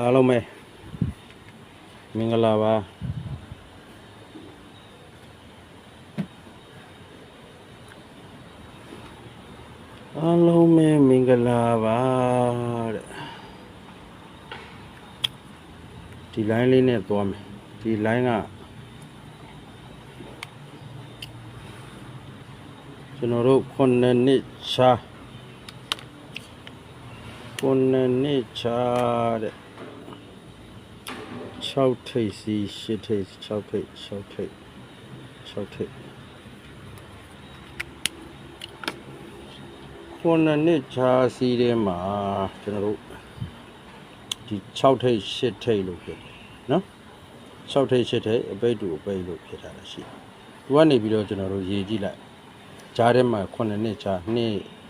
အားလုံးပဲမင်္ဂလာပါအားလုံးပဲမင်္ဂလာပါတဲ့ဒီ line လေးနဲ့သွားမယ်ဒီ line ကကျွန်တော်တို့ခုနှစ်နှစ်ချာခုနှစ်နှစ်ချာတဲ့ 6ထိပ်စီ8ထိပ်6ထိပ်6ထိပ်6ထိပ်ခုနှစ်နှစ်ချာစီထဲမှာကျွန်တော်တို့ဒီ6ထိပ်8ထိပ်လို့ဖြစ်တယ်နော်6ထိပ်8ထိပ်အပိတ်တူအပိတ်လို့ဖြစ်တာရှိတယ်သူကနေပြီးတော့ကျွန်တော်တို့ရေးကြည့်လိုက်ဂျားထဲမှာခုနှစ်နှစ်ချာ2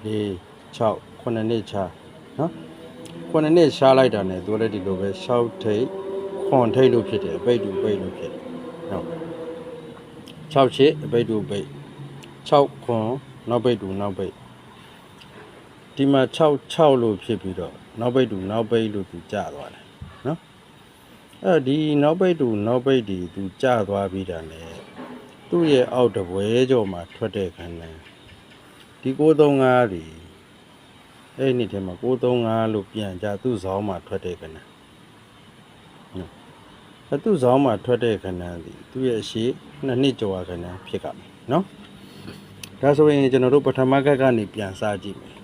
4 6ခုနှစ်နှစ်ချာနော်ခုနှစ်နှစ်ရှားလိုက်တာ ਨੇ သူလည်းဒီလိုပဲ6ထိပ် ခွန်ထိပ်လို့ဖြစ်တယ်အပိတ်တူအပိတ်လို့ဖြစ်တယ်နော်6ချစ်အပိတ်တူအပိတ်6ခွန်နောက်ပိတ်တူနောက်ပိတ်ဒီမှာ6 6လို့ဖြစ်ပြီးတော့နောက်ပိတ်တူနောက်ပိတ်လို့သူကျသွားတယ်နော်အဲ့ဒီနောက်ပိတ်တူနောက်ပိတ်ဒီသူကျသွားပြီးတာ ਨੇ သူ့ရဲ့အောက်တပွဲကြော်မှာထွက်တဲ့ခန္ဓာဒီ935ဒီအဲ့ဒီနေ့ထဲမှာ935လို့ပြန်ကြသူ့ဇောင်းမှာထွက်တဲ့ခန္ဓာ နော်အဲ့သူ့ဇောင်းမှာထွက်တဲ့ခန္ဓာဒီသူ့ရဲ့အရှိနှစ်နှစ်ကျော်ခန္ဓာဖြစ်ကမယ်နော်ဒါဆိုရင်ကျွန်တော်တို့ပထမကက်ကနေပြန်စကြည့်မယ်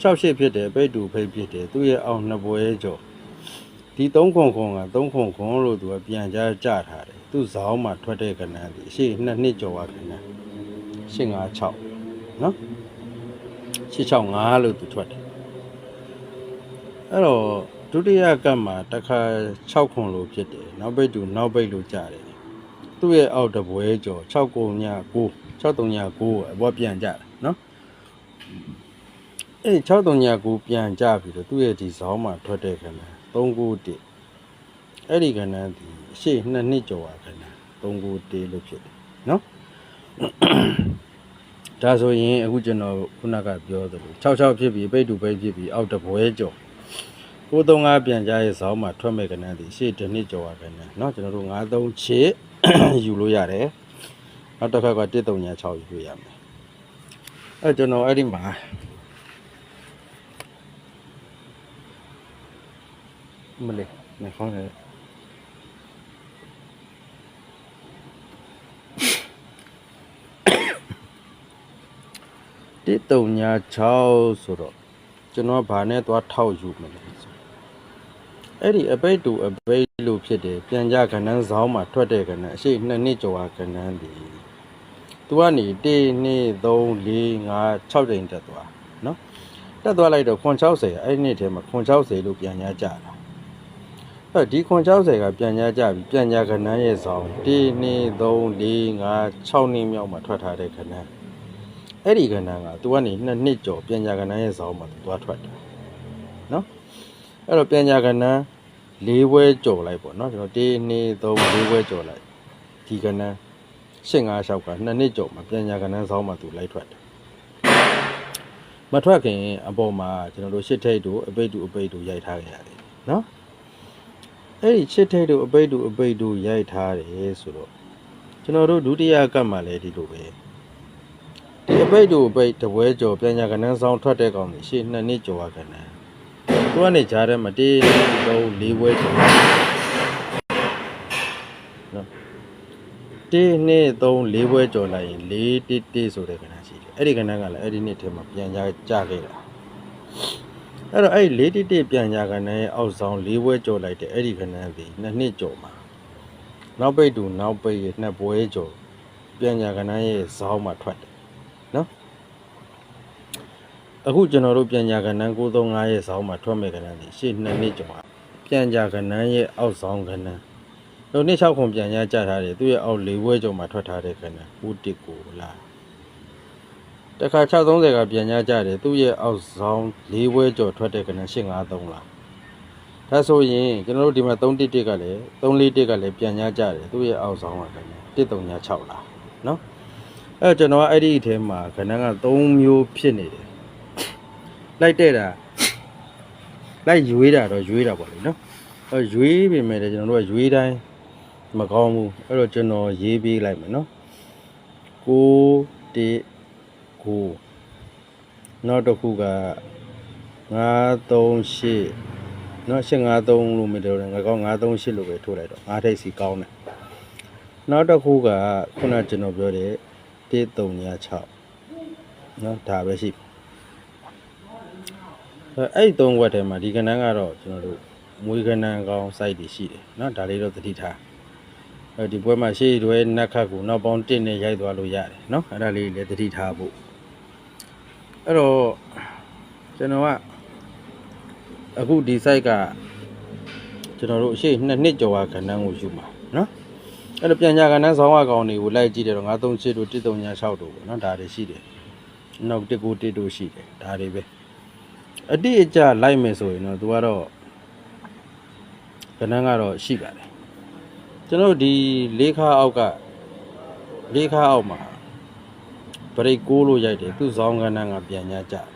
ရှောက်ရှစ်ဖြစ်တယ်ပိတ်တူဖိတ်ဖြစ်တယ်သူ့ရဲ့အောက်နှစ်ပွဲကျော်ဒီ3ခွန်ခွန်က3ခွန်ခွန်လို့သူကပြန်ကြကြထားတယ်သူ့ဇောင်းမှာထွက်တဲ့ခန္ဓာဒီအရှိနှစ်နှစ်ကျော်ခန္ဓာ856နော်665လို့သူထွက်တယ်အဲ့တော့ ဒုတိယကတ်မှာတစ်ခါ6ခွန်လို့ဖြစ်တယ်နောက်ပိတ်တူနောက်ပိတ်လို့ကြတယ်သူ့ရဲ့အောက်တပွဲကျော်6ကုန်ည9 6တုံည9အဘောပြန်ကြတယ်နော်အဲ့6တုံည9ပြန်ကြပြီတော့သူ့ရဲ့ဒီဇောင်းမှာထွက်တဲ့ခန္ဓာ391အဲ့ဒီခန္ဓာဒီအရှိ2နှစ်ကျော်ခန္ဓာ391လို့ဖြစ်တယ်နော်ဒါဆိုရင်အခုကျွန်တော်ခုနကပြောသလို66ဖြစ်ပြီးပိတ်တူပိတ်ဖြစ်ပြီးအောက်တပွဲကျော် 935ပြန်ကြရဲ့ဇောင်းမှာထွက်မဲ့ကဏ္ဍဒီရှေ့တစ်နှစ်ကျော်ကဏ္ဍเนาะကျွန်တော်တို့93ချစ် ယူလို့ရတယ်နောက်တစ်ခါက136ယူလို့ရမယ်အဲကျွန်တော်အဲ့ဒီမှာမလေးနေခေါင်းတယ်136ဆိုတော့ကျွန်တော်ဗာနဲ့သွားထောက်ယူမလဲဆို အဲ့ဒီအပိတ်တူအပိတ်လို့ဖြစ်တယ်ပြန်ကြခဏန်းဇောင်းမှာထွက်တဲ့ခဏန်းအရှိ2နှစ်ကျော်ခဏန်းဒီသူကနေ1 2 3 4 5 6တိန်တက်သွားနော်တက်သွားလိုက်တော့ခွန်60အဲ့ဒီနေ့ထဲမှာခွန်60လို့ပြန်ကြကြတာအဲ့ဒီခွန်60ကပြန်ကြကြပြီပြန်ကြခဏန်းရဲ့ဇောင်း1 2 3 4 5 6နှစ်မြောက်မှာထွက်ထားတဲ့ခဏန်းအဲ့ဒီကဏ္ဍကသူကနေနှစ်နှစ်ကျော်ပညာကဏ္ဍရဲ့ဇောင်းမှာသူသွားထွက်တယ်နော် အဲ့တော့ပညာကဏ္ဍ၄ဘွဲကျော်လိုက်ပေါ့နော်ကျွန်တော်1 2 3 4ဘွဲကျော်လိုက်ဒီကဏ္ဍ8 5 6ကနှစ်နှစ်ကျော်မှာပညာကဏ္ဍဇောင်းမှာသူလိုက်ထွက်တယ်မထွက်ခင်အပေါ်မှာကျွန်တော်တို့ရှစ်ထိတ်တို့အပိတ်တို့အပိတ်တို့ရိုက်ထားခဲ့ရတယ်နော်အဲ့ဒီရှစ်ထိတ်တို့အပိတ်တို့အပိတ်တို့ရိုက်ထားတယ်ဆိုတော့ကျွန်တော်တို့ဒုတိယကတ်မှာလည်းဒီလိုပဲဒီအပိတ်တို့အပိတ်တပွဲကျော်ပြန်ညာကနန်းဆောင်ထွက်တဲ့ကောင်ကြီးရှေ့နှစ်နှစ်ကျော်ကနန်း သူကနေကြားထဲမှာတေးသုံးလေးပွဲကျော်နော်တေးနှစ်သုံးလေးပွဲကျော်လိုက်ရင်လေးတိတိဆိုတဲ့ကနန်းရှိတယ်အဲ့ဒီကနန်းကလည်းအဲ့ဒီနှစ်ထဲမှာပြန်ညာကြခဲ့တာအဲ့တော့အဲ့ဒီလေးတိတိပြန်ညာကနန်းရဲ့အောက်ဆောင်လေးပွဲကျော်လိုက်တဲ့အဲ့ဒီကနန်းဒီနှစ်နှစ်ကျော်မှာနောက်ပိတ်တူနောက်ပိတ်ရဲ့နှစ်ပွဲကျော်ပြန်ညာကနန်းရဲ့ဇောင်းမှာထွက်တယ် အခုကျွန်တော်တို့ပြန်ညာကဏ္ဍ935ရဲ့ဇောင်းမှာထွက်မဲ့ကဏ္ဍဒီရှေ့2နှစ်ကျော်ပြန်ညာကဏ္ဍရဲ့အောက်ဇောင်းကဏ္ဍတို့နှစ်6ခုပြန်ညာကြထားတယ်သူရဲ့အောက်၄ဘွဲကျော်မှာထွက်ထားတဲ့ကဏ္ဍ91ကိုလာတခါ630ကပြန်ညာကြတယ်သူရဲ့အောက်ဇောင်း၄ဘွဲကျော်ထွက်တဲ့ကဏ္ဍ853လားဒါဆိုရင်ကျွန်တော်တို့ဒီမှာ311ကလည်း341ကလည်းပြန်ညာကြတယ်သူရဲ့အောက်ဇောင်းကကဏ္ဍ136လားနော်အဲကျွန်တော်ကအဲ့ဒီအထဲမှာကဏ္ဍက3မျိုးဖြစ်နေတယ် လိုက်တဲ့တာလိုက်ရွေးတာတော့ရွေးတာပေါ့လေနော်အဲရွေးပြင်မဲ့တယ်ကျွန်တော်တို့ကရွေးတိုင်းမကောင်းဘူးအဲ့တော့ကျွန်တော်ရေးပေးလိုက်မယ်နော်6 1 9နောက်တစ်ခုက938နော်853လို့မတော်တယ်ငါကောင်း938လို့ပဲထိုးလိုက်တော့ငါးထိပ်စီကောင်းတယ်နောက်တစ်ခုကခုနကျွန်တော်ပြောတဲ့1336နော်ဒါပဲရှိအဲ အဲ့ဒီသုံးဝက်ထဲမှာဒီကဏ္ဍကတော့ကျွန်တော်တို့မွေးကဏ္ဍကောင်း site တွေရှိတယ်နော်ဒါလေးတော့သတိထားအဲဒီပွဲမှာရှေ့တွဲနက်ခတ်ကိုနောက်ပေါင်း1နဲ့ရိုက်သွားလို့ရတယ်နော်အဲ့ဒါလေးလည်းသတိထားဖို့အဲ့တော့ကျွန်တော်ကအခုဒီ site ကကျွန်တော်တို့အရှိနှစ်နှစ်ကျော်ကကဏ္ဍကိုယူမှာနော်အဲ့တော့ပြန်ညာကဏ္ဍဆောင်းဝကောင်တွေကိုလိုက်ကြည့်တယ်တော့938တို့1336တို့ပေါ့နော်ဒါတွေရှိတယ်နောက်1912တို့ရှိတယ်ဒါတွေပဲ အတိအကျလိုက်မယ်ဆိုရင်တော့ तू ကတော့ကဏ္ဍကတော့ရှိပါတယ်ကျွန်တော်တို့ဒီလေးခါအောက်ကလေးခါအောက်မှာဘရိတ်ကိုးလို့ရိုက်တယ်သူ့ဇောင်းကဏ္ဍကပြန်ညာကြတယ်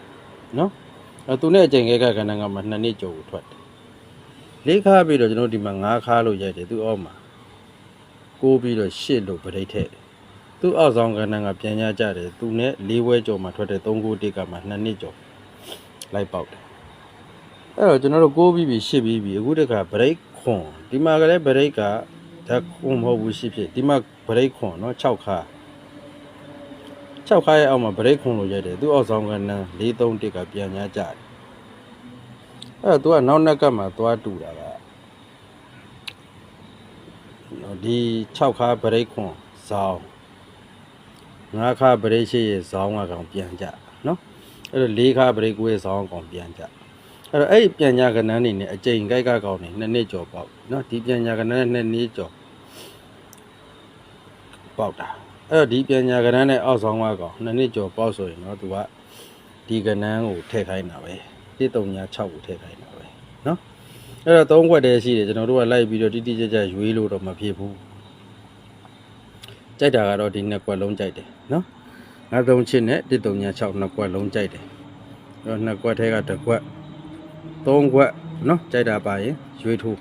နော်အဲသူနဲ့အကျင်ခဲကကဏ္ဍကမှနှစ်နှစ်ကျော်ကိုထွက်တယ်လေးခါပြီးတော့ကျွန်တော်တို့ဒီမှာ၅ခါလို့ရိုက်တယ်သူ့အောက်မှာကိုးပြီးတော့ရှစ်လို့ဗရိတ်ထည့်တယ်သူ့အောက်ဆောင်ကဏ္ဍကပြန်ညာကြတယ်သူနဲ့လေးဝဲကျော်မှာထွက်တဲ့3ကို1ကမှနှစ်နှစ်ကျော် လိုက်ပေါက်တယ်အဲ့တော့ကျွန်တော်တို့ကိုးပြီးပြီရှစ်ပြီးပြီအခုတခါဗရိတ်ခွန်ဒီမှာကလည်းဗရိတ်ကဓာတ်ခွန်မဟုတ်ဘူးရှစ်ဖြစ်ဒီမှာဗရိတ်ခွန်နော်6ခါ6ခါရဲ့အောက်မှာဗရိတ်ခွန်လို့ရိုက်တယ်သူ့အောက်ဆောင်ကဏ္ဍ431ကပြန်ညာကြတယ်အဲ့တော့ तू ကနောက်နှက်ကမှသွားတူတာကနော်ဒီ6ခါဗရိတ်ခွန်ဇောင်း9ခါဗရိတ်ရှိရဲ့ဇောင်းကကောင်ပြန်ကြနော် အဲ့တော့4ခါဗရိတ်ကိုရဲ့ဇောင်းကောင်ပြန်ကြအဲ့တော့အဲ့ဒီပြန်ညာကဏ္ဍနေနဲ့အကျိန်ကြိုက်ကကောင်နေနှစ်နှစ်ကျော်ပေါက်နော်ဒီပြန်ညာကဏ္ဍနဲ့နှစ်နှစ်ကျော်ပေါက်တာအဲ့တော့ဒီပြန်ညာကဏ္ဍနဲ့အောက်ဆောင်ကကောင်နှစ်နှစ်ကျော်ပေါက်ဆိုရင်တော့ तू ကဒီကဏ္ဍကိုထည့်ခိုင်းတာပဲ136ကိုထည့်ခိုင်းတာပဲနော်အဲ့တော့၃ခွက်တည်းရှိတယ်ကျွန်တော်တို့ကလိုက်ပြီးတော့တိတိကျကျရွေးလို့တော့မဖြစ်ဘူးကြိုက်တာကတော့ဒီနှစ်ခွက်လုံးကြိုက်တယ်နော် ငါသုံးချစ်နဲ့136နှစ်ခွက်လုံးကြိုက်တယ်အဲ့တော့နှစ်ခွက်ထဲကတစ်ခွက်သုံးခွက်နော်ကြိုက်တာပါရင်ရွေးထိုး